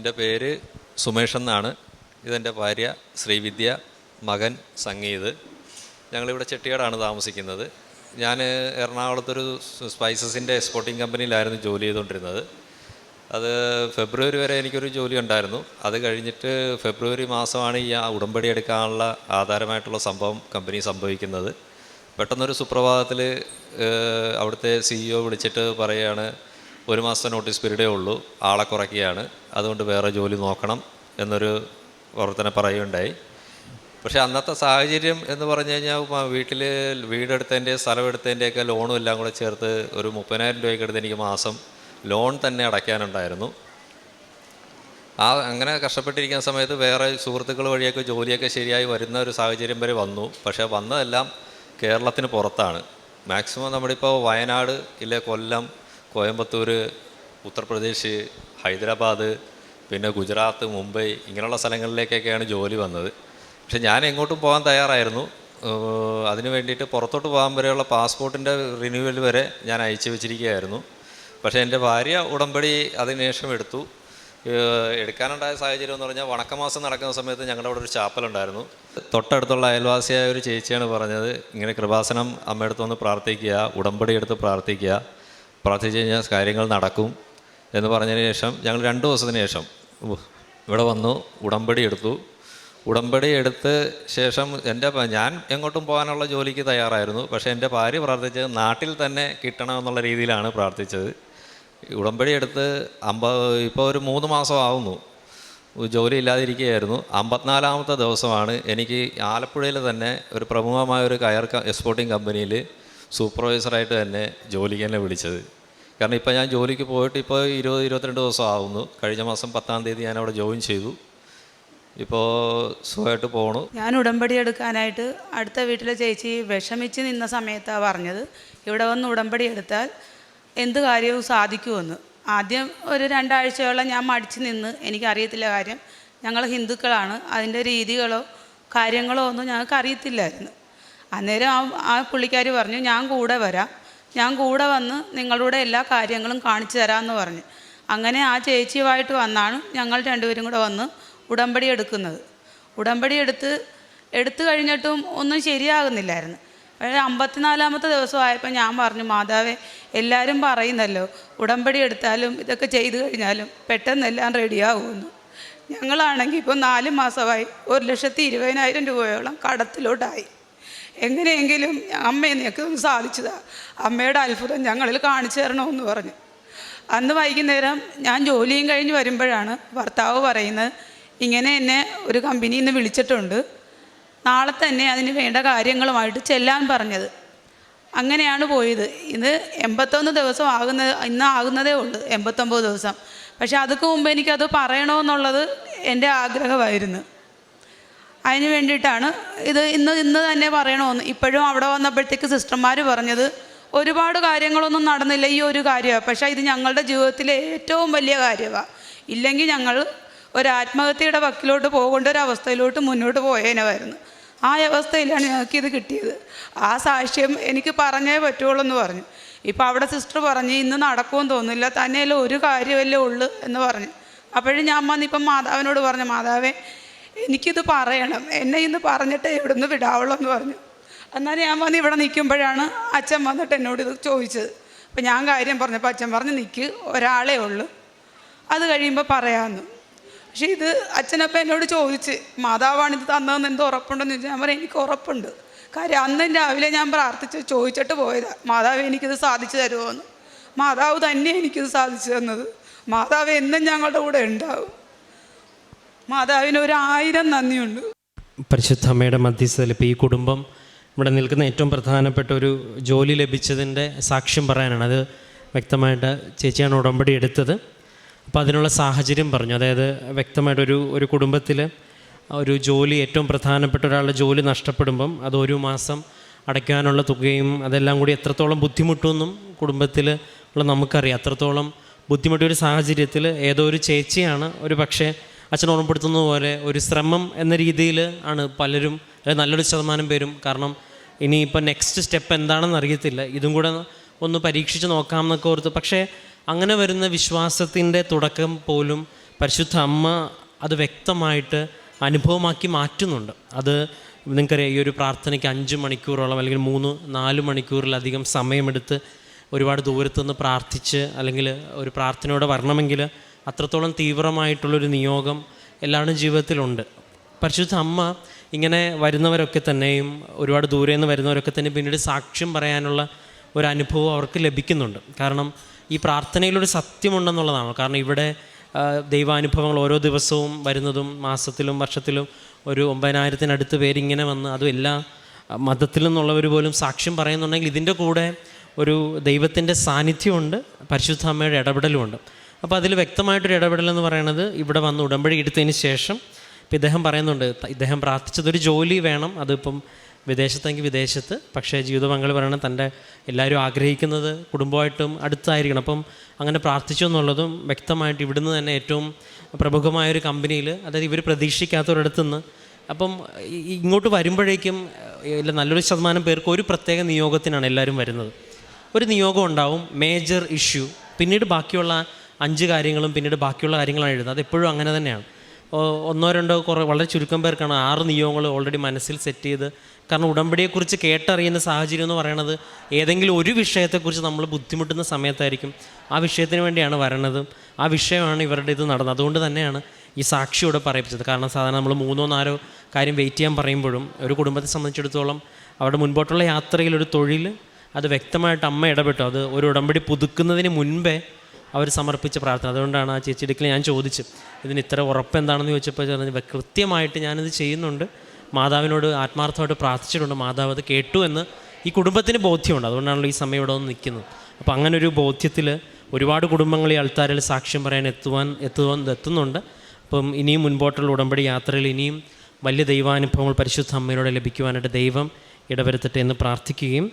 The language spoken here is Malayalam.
എന്റെ പേര് സുമേഷ് എന്നാണ്. ഇതെന്റെ ഭാര്യ ശ്രീവിദ്യ മകൻ സംഗീത്. ഞങ്ങളിവിടെ ചെട്ടിയാടാണ് താമസിക്കുന്നത്. ഞാൻ എറണാകുളത്തൊരു സ്പൈസസിന്റെ എക്സ്പോർട്ടിംഗ് കമ്പനിയിലായിരുന്നു ജോലി ചെയ്തുകൊണ്ടിരുന്നത്. അത് ഫെബ്രുവരി വരെ എനിക്കൊരു ജോലി ഉണ്ടായിരുന്നു. അത് കഴിഞ്ഞിട്ട് ഫെബ്രുവരി മാസമാണ് ഈ ഉടമ്പടി എടുക്കാനുള്ള ആധാരമായിട്ടുള്ള സംഭവം കമ്പനി സംഭവിക്കുന്നത്. പെട്ടെന്നൊരു സുപ്രഭാതത്തിൽ അവിടുത്തെ സിഇഒ വിളിച്ചിട്ട് പറയുകയാണ് ഒരു മാസം നോട്ടീസ് പീരീഡേ ഉള്ളൂ. ആളെ കുറയ്ക്കുകയാണ്. അതുകൊണ്ട് വേറെ ജോലി നോക്കണം എന്നൊരു പ്രവർത്തനം പറയുകയുണ്ടായി. പക്ഷേ അന്നത്തെ സാഹചര്യം എന്ന് പറഞ്ഞു കഴിഞ്ഞാൽ വീട്ടിൽ വീടെടുത്തതിന്റെ സ്ഥലം എടുത്തതിന്റെയൊക്കെ ലോണും എല്ലാം കൂടെ ചേർത്ത് ഒരു മുപ്പതിനായിരം രൂപയ്ക്ക് എടുത്ത് എനിക്ക് മാസം ലോൺ തന്നെ അടയ്ക്കാനുണ്ടായിരുന്നു. ആ അങ്ങനെ കഷ്ടപ്പെട്ടിരിക്കുന്ന സമയത്ത് വേറെ സുഹൃത്തുക്കൾ വഴിയൊക്കെ ജോലിയൊക്കെ ശരിയായി വരുന്ന ഒരു സാഹചര്യം വരെ വന്നു. പക്ഷേ വന്നതെല്ലാം കേരളത്തിന് പുറത്താണ്. മാക്സിമം നമ്മളിപ്പോൾ വയനാട് ഇല്ലെ കൊല്ലം കോയമ്പത്തൂർ ഉത്തർപ്രദേശ് ഹൈദരാബാദ് പിന്നെ ഗുജറാത്ത് മുംബൈ ഇങ്ങനെയുള്ള സ്ഥലങ്ങളിലേക്കൊക്കെയാണ് ജോലി വന്നത്. പക്ഷെ ഞാൻ എങ്ങോട്ടും പോകാൻ തയ്യാറായിരുന്നു. അതിന് വേണ്ടിയിട്ട് പുറത്തോട്ട് പോകാൻ വരെയുള്ള പാസ്പോർട്ടിന്റെ റിന്യൂവൽ വരെ ഞാൻ അയച്ചു വെച്ചിരിക്കുകയായിരുന്നു. പക്ഷേ എന്റെ ഭാര്യ ഉടമ്പടി അതിനുശേഷം എടുത്തു. എടുക്കാനുണ്ടായ സാഹചര്യം എന്ന് പറഞ്ഞാൽ വണക്കമാസം നടക്കുന്ന സമയത്ത് ഞങ്ങളുടെ അവിടെ ഒരു ചാപ്പലുണ്ടായിരുന്നു. തൊട്ടടുത്തുള്ള അയൽവാസിയായ ഒരു ചേച്ചിയാണ് പറഞ്ഞത് ഇങ്ങനെ കൃപാസനം അമ്മയെടുത്ത് വന്ന് പ്രാർത്ഥിക്കുക ഉടമ്പടി എടുത്ത് പ്രാർത്ഥിക്കുക പ്രാർത്ഥിച്ചു കഴിഞ്ഞാൽ കാര്യങ്ങൾ നടക്കും എന്ന് പറഞ്ഞതിന് ശേഷം ഞങ്ങൾ രണ്ട് ദിവസത്തിന് ശേഷം ഇവിടെ വന്നു ഉടമ്പടി എടുത്തു. ഉടമ്പടി എടുത്ത് ശേഷം എന്റെ ഞാൻ എങ്ങോട്ടും പോകാനുള്ള ജോലിക്ക് തയ്യാറായിരുന്നു. പക്ഷേ എന്റെ ഭാര്യ പ്രാർത്ഥിച്ചത് നാട്ടിൽ തന്നെ കിട്ടണമെന്നുള്ള രീതിയിലാണ് പ്രാർത്ഥിച്ചത്. ഉടമ്പടി എടുത്ത് അമ്പ ഇപ്പോൾ ഒരു മൂന്ന് മാസം ആവുന്നു. ജോലി ഇല്ലാതിരിക്കുകയായിരുന്നു. അമ്പത്തിനാലാമത്തെ ദിവസമാണ് എനിക്ക് ആലപ്പുഴയിൽ തന്നെ ഒരു പ്രമുഖമായ ഒരു കയർ എക്സ്പോർട്ടിംഗ് കമ്പനിയിൽ സൂപ്പർവൈസറായിട്ട് തന്നെ ജോലിക്ക് തന്നെ വിളിച്ചത്. കാരണം ഇപ്പോൾ ഞാൻ ജോലിക്ക് പോയിട്ട് ഇപ്പോൾ ഇരുപത് ഇരുപത്തിരണ്ട് ദിവസം ആവുന്നു. കഴിഞ്ഞ മാസം പത്താം തീയതി ഞാൻ അവിടെ ജോയിൻ ചെയ്തു. ഇപ്പോൾ സുഖമായിട്ട് പോണു. ഞാൻ ഉടമ്പടി എടുക്കാനായിട്ട് അടുത്ത വീട്ടിലെ ചേച്ചി വിഷമിച്ച് നിന്ന സമയത്താണ് പറഞ്ഞത്. ഇവിടെ വന്ന് ഉടമ്പടി എടുത്താൽ എന്ത് കാര്യവും സാധിക്കുമെന്ന്. ആദ്യം ഒരു രണ്ടാഴ്ചയോളം ഞാൻ മടിച്ച് നിന്ന് എനിക്കറിയത്തില്ല കാര്യം. ഞങ്ങൾ ഹിന്ദുക്കളാണ്. അതിന്റെ രീതികളോ കാര്യങ്ങളോ ഒന്നും ഞങ്ങൾക്ക് അറിയത്തില്ലായിരുന്നു അന്നേരം ആ ആ പുള്ളിക്കാർ പറഞ്ഞു ഞാൻ കൂടെ വരാം. ഞാൻ കൂടെ വന്ന് നിങ്ങളുടെ എല്ലാ കാര്യങ്ങളും കാണിച്ചു തരാമെന്ന് പറഞ്ഞു. അങ്ങനെ ആ ചേച്ചിയുമായിട്ട് വന്നാണ് ഞങ്ങൾ രണ്ടുപേരും കൂടെ വന്ന് ഉടമ്പടി എടുക്കുന്നത്. ഉടമ്പടി എടുത്ത് എടുത്തു കഴിഞ്ഞിട്ടും ഒന്നും ശരിയാകുന്നില്ലായിരുന്നു. പക്ഷേ അമ്പത്തിനാലാമത്തെ ദിവസമായപ്പോൾ ഞാൻ പറഞ്ഞു മാതാവേ എല്ലാവരും പറയുന്നല്ലോ ഉടമ്പടി എടുത്താലും ഇതൊക്കെ ചെയ്തു കഴിഞ്ഞാലും പെട്ടെന്ന് എല്ലാം റെഡിയാകുമെന്ന് ഞങ്ങളാണെങ്കിൽ ഇപ്പോൾ നാല് മാസമായി ഒരു ലക്ഷത്തി ഇരുപതിനായിരം രൂപയോളം കടത്തിലോട്ടായി. എങ്ങനെയെങ്കിലും അമ്മയെ നിനക്ക് സാധിച്ചതാ. അമ്മയുടെ അത്ഭുതം ഞങ്ങളിൽ കാണിച്ചു തരണമെന്ന് പറഞ്ഞു. അന്ന് വൈകുന്നേരം ഞാൻ ജോലിയും കഴിഞ്ഞ് വരുമ്പോഴാണ് ഭർത്താവ് പറയുന്നത് ഇങ്ങനെ എന്നെ ഒരു കമ്പനിയിൽ നിന്ന് വിളിച്ചിട്ടുണ്ട്. നാളെ തന്നെ അതിന് വേണ്ട കാര്യങ്ങളുമായിട്ട് ചെല്ലാൻ പറഞ്ഞത്. അങ്ങനെയാണ് പോയത്. ഇത് എൺപത്തൊന്ന് ദിവസം ആകുന്നത് ഇന്ന് ആകുന്നതേ ഉള്ളൂ എൺപത്തൊമ്പത് ദിവസം. പക്ഷേ അതൊക്കെ മുമ്പ് എനിക്കത് പറയണമെന്നുള്ളത് എന്റെ ആഗ്രഹമായിരുന്നു. അതിന് വേണ്ടിയിട്ടാണ് ഇത് ഇന്ന് ഇന്ന് തന്നെ പറയണമെന്ന്. ഇപ്പോഴും അവിടെ വന്നപ്പോഴത്തേക്ക് സിസ്റ്റർമാർ പറഞ്ഞത് ഒരുപാട് കാര്യങ്ങളൊന്നും നടന്നില്ല ഈ ഒരു കാര്യമാണ് പക്ഷേ ഇത് ഞങ്ങളുടെ ജീവിതത്തിലെ ഏറ്റവും വലിയ കാര്യമാണ് ഇല്ലെങ്കിൽ ഞങ്ങൾ ഒരു ആത്മഹത്യയുടെ വക്കിലോട്ട് പോകേണ്ട ഒരു അവസ്ഥയിലോട്ട് മുന്നോട്ട് പോയേനമായിരുന്നു ആ അവസ്ഥയിലാണ് ഞങ്ങൾക്ക് ഇത് കിട്ടിയത്. ആ സാക്ഷ്യം എനിക്ക് പറഞ്ഞേ പറ്റുള്ളൂ എന്ന് പറഞ്ഞു. ഇപ്പോൾ അവിടെ സിസ്റ്റർ പറഞ്ഞ് ഇന്ന് നടക്കുമെന്ന് തോന്നുന്നില്ല തന്നെയല്ല ഒരു കാര്യമല്ലേ ഉള്ളൂ എന്ന് പറഞ്ഞു. അപ്പോഴും ഞാൻ വന്നിപ്പം മാതാവിനോട് പറഞ്ഞു മാതാവേ എനിക്കിത് പറയണം. എന്നെ ഇന്ന് പറഞ്ഞിട്ട് എവിടുന്ന് വിടാവുള്ളൂ എന്ന് പറഞ്ഞു. എന്നാൽ ഞാൻ വന്ന് ഇവിടെ നിൽക്കുമ്പോഴാണ് അച്ഛൻ വന്നിട്ട് എന്നോട് ഇത് ചോദിച്ചത്. അപ്പം ഞാൻ കാര്യം പറഞ്ഞപ്പോൾ അച്ഛൻ പറഞ്ഞ് നിൽക്ക് ഒരാളേ ഉള്ളൂ. അത് കഴിയുമ്പോൾ പറയാമെന്ന് പക്ഷേ ഇത് അച്ഛനപ്പം എന്നോട് ചോദിച്ച് മാതാവാണ് ഇത് തന്നതെന്ന് എന്തോ ഉറപ്പുണ്ടെന്ന് ചോദിച്ചാൽ ഞാൻ പറയാം എനിക്ക് ഉറപ്പുണ്ട്. കാര്യം അന്ന് രാവിലെ ഞാൻ പ്രാർത്ഥിച്ച് ചോദിച്ചിട്ട് പോയതാ. മാതാവ് എനിക്കിത് സാധിച്ചു തരുമോ എന്ന് മാതാവ് തന്നെ എനിക്കിത് സാധിച്ചു തന്നത്. മാതാവ് എന്നും ഞങ്ങളുടെ കൂടെ ഉണ്ടാവും. മാതാവിന് ഒരു ആയിരം നന്ദിയുണ്ട്. പരിശുദ്ധ അമ്മയുടെ ഇപ്പം ഈ കുടുംബം ഇവിടെ നിൽക്കുന്ന ഏറ്റവും പ്രധാനപ്പെട്ട ഒരു ജോലി ലഭിച്ചതിന്റെ സാക്ഷ്യം പറയാനാണ്. അത് വ്യക്തമായിട്ട് ചേച്ചിയാണ് ഉടമ്പടി എടുത്തത്. അപ്പോൾ അതിനുള്ള സാഹചര്യം പറഞ്ഞു. അതായത് വ്യക്തമായിട്ടൊരു ഒരു കുടുംബത്തിൽ ഒരു ജോലി ഏറ്റവും പ്രധാനപ്പെട്ട ഒരാളുടെ ജോലി നഷ്ടപ്പെടുമ്പം അത് ഒരു മാസം അടയ്ക്കാനുള്ള തുകയും അതെല്ലാം കൂടി എത്രത്തോളം ബുദ്ധിമുട്ടുമെന്നും കുടുംബത്തിൽ ഉള്ള നമുക്കറിയാം. അത്രത്തോളം ബുദ്ധിമുട്ടിയ ഒരു സാഹചര്യത്തിൽ ഏതോ ഒരു ചേച്ചിയാണ് ഒരു പക്ഷേ അച്ഛൻ ഓർമ്മപ്പെടുത്തുന്നത് പോലെ ഒരു ശ്രമം എന്ന രീതിയിൽ ആണ് പലരും നല്ലൊരു ശതമാനം പേരും കാരണം ഇനിയിപ്പോൾ നെക്സ്റ്റ് സ്റ്റെപ്പ് എന്താണെന്ന് അറിയത്തില്ല. ഇതും കൂടെ ഒന്ന് പരീക്ഷിച്ച് നോക്കാം എന്നൊക്കെ ഓർത്ത്. പക്ഷേ അങ്ങനെ വരുന്ന വിശ്വാസത്തിന്റെ തുടക്കം പോലും പരിശുദ്ധ അമ്മ അത് വ്യക്തമായിട്ട് അനുഭവമാക്കി മാറ്റുന്നുണ്ട്. അത് നിങ്ങൾക്കറിയാം ഈ ഒരു പ്രാർത്ഥനയ്ക്ക് അഞ്ച് മണിക്കൂറോളം അല്ലെങ്കിൽ മൂന്ന് നാല് മണിക്കൂറിലധികം സമയമെടുത്ത് ഒരുപാട് ദൂരത്തുനിന്ന് പ്രാർത്ഥിച്ച് അല്ലെങ്കിൽ ഒരു പ്രാർത്ഥനയോടെ വരണമെങ്കിൽ അത്രത്തോളം തീവ്രമായിട്ടുള്ളൊരു നിയോഗം എല്ലാവരുടെയും ജീവിതത്തിലുണ്ട്. പരിശുദ്ധ അമ്മ ഇങ്ങനെ വരുന്നവരൊക്കെ തന്നെയും ഒരുപാട് ദൂരെ നിന്ന് വരുന്നവരൊക്കെ തന്നെ പിന്നീട് സാക്ഷ്യം പറയാനുള്ള ഒരു അനുഭവം അവർക്ക് ലഭിക്കുന്നുണ്ട്. കാരണം ഈ പ്രാർത്ഥനയിലൊരു സത്യമുണ്ടെന്നുള്ളതാണ്. കാരണം ഇവിടെ ദൈവാനുഭവങ്ങൾ ഓരോ ദിവസവും വരുന്നതും മാസത്തിലും വർഷത്തിലും ഒരു ഒമ്പതിനായിരത്തിനടുത്ത് പേരിങ്ങനെ വന്ന് അതും എല്ലാ മതത്തിൽ നിന്നുള്ളവർ പോലും സാക്ഷ്യം പറയുന്നുണ്ടെങ്കിൽ ഇതിന്റെ കൂടെ ഒരു ദൈവത്തിന്റെ സാന്നിധ്യമുണ്ട് പരിശുദ്ധ അമ്മയുടെ ഇടപെടലുമുണ്ട്. അപ്പോൾ അതിൽ വ്യക്തമായിട്ടൊരു ഇടപെടൽ എന്ന് പറയുന്നത് ഇവിടെ വന്ന് ഉടമ്പടി എടുത്തതിന് ശേഷം ഇപ്പം ഇദ്ദേഹം പറയുന്നുണ്ട് ഇദ്ദേഹം പ്രാർത്ഥിച്ചതൊരു ജോലി വേണം അതിപ്പം വിദേശത്തെങ്കിൽ വിദേശത്ത് പക്ഷേ ജീവിത പങ്കാളി പറയണം തന്റെ എല്ലാവരും ആഗ്രഹിക്കുന്നത് കുടുംബമായിട്ടും അടുത്തായിരിക്കണം. അപ്പം അങ്ങനെ പ്രാർത്ഥിച്ചു എന്നുള്ളതും വ്യക്തമായിട്ട് ഇവിടുന്ന് തന്നെ ഏറ്റവും പ്രമുഖമായൊരു കമ്പനിയിൽ അതായത് ഇവർ പ്രതീക്ഷിക്കാത്തവരടുത്തു നിന്ന് അപ്പം ഇങ്ങോട്ട് വരുമ്പോഴേക്കും നല്ലൊരു ശതമാനം പേർക്ക് ഒരു പ്രത്യേക നിയോഗത്തിനാണ് എല്ലാവരും വരുന്നത്. ഒരു നിയോഗം ഉണ്ടാവും മേജർ ഇഷ്യൂ പിന്നീട് ബാക്കിയുള്ള അഞ്ച് കാര്യങ്ങളും പിന്നീട് ബാക്കിയുള്ള കാര്യങ്ങളാണ് എഴുതുന്നത്. അത് എപ്പോഴും അങ്ങനെ തന്നെയാണ്. ഒന്നോ രണ്ടോ കുറേ വളരെ ചുരുക്കം പേർക്കാണ് ആറ് നിയമങ്ങൾ ഓൾറെഡി മനസ്സിൽ സെറ്റ് ചെയ്ത്. കാരണം ഉടമ്പടിയെക്കുറിച്ച് കേട്ടറിയുന്ന സാഹചര്യം എന്ന് പറയണത് ഏതെങ്കിലും ഒരു വിഷയത്തെക്കുറിച്ച് നമ്മൾ ബുദ്ധിമുട്ടുന്ന സമയത്തായിരിക്കും. ആ വിഷയത്തിന് വേണ്ടിയാണ് വരണത്. ആ വിഷയമാണ് ഇവരുടെ ഇത് നടന്നത്. അതുകൊണ്ട് തന്നെയാണ് ഈ സാക്ഷിയോടെ പറയിപ്പിച്ചത്. കാരണം സാധാരണ നമ്മൾ മൂന്നോ നാലോ കാര്യം വെയിറ്റ് ചെയ്യാൻ പറയുമ്പോഴും ഒരു കുടുംബത്തെ സംബന്ധിച്ചിടത്തോളം അവരുടെ മുൻപോട്ടുള്ള യാത്രയിൽ ഒരു തൊഴിൽ അത് വ്യക്തമായിട്ട് അമ്മ ഇടപെട്ടു. അത് ഒരു ഉടമ്പടി പുതുക്കുന്നതിന് മുൻപേ അവർ സമർപ്പിച്ച പ്രാർത്ഥന. അതുകൊണ്ടാണ് ആ ചേച്ചി എടുക്കൽ ഞാൻ ചോദിച്ചു ഇതിന് ഇത്ര ഉറപ്പ് എന്താണെന്ന് ചോദിച്ചപ്പോൾ പറഞ്ഞു "വെ- കൃത്യമായിട്ട് ഞാനിത് ചെയ്യുന്നുണ്ട്. മാതാവിനോട് ആത്മാർത്ഥമായിട്ട് പ്രാർത്ഥിച്ചിട്ടുണ്ട്. മാതാവ് അത് കേട്ടു എന്ന് ഈ കുടുംബത്തിന് ബോധ്യമുണ്ട്. അതുകൊണ്ടാണല്ലോ ഈ സമയം ഇവിടെ വന്ന് നിൽക്കുന്നത്. അപ്പോൾ അങ്ങനെ ഒരു ബോധ്യത്തിൽ ഒരുപാട് കുടുംബങ്ങൾ ഈ അൾത്താരിൽ സാക്ഷ്യം പറയാൻ എത്തുവാൻ എത്തുവാൻ എത്തുന്നുണ്ട്. അപ്പം ഇനിയും മുൻപോട്ടുള്ള ഉടമ്പടി യാത്രയിൽ ഇനിയും വലിയ ദൈവാനുഭവങ്ങൾ പരിശുദ്ധ അമ്മയിലൂടെ ലഭിക്കുവാനായിട്ട് ദൈവം ഇടവരുത്തട്ടെ എന്ന് പ്രാർത്ഥിക്കുകയും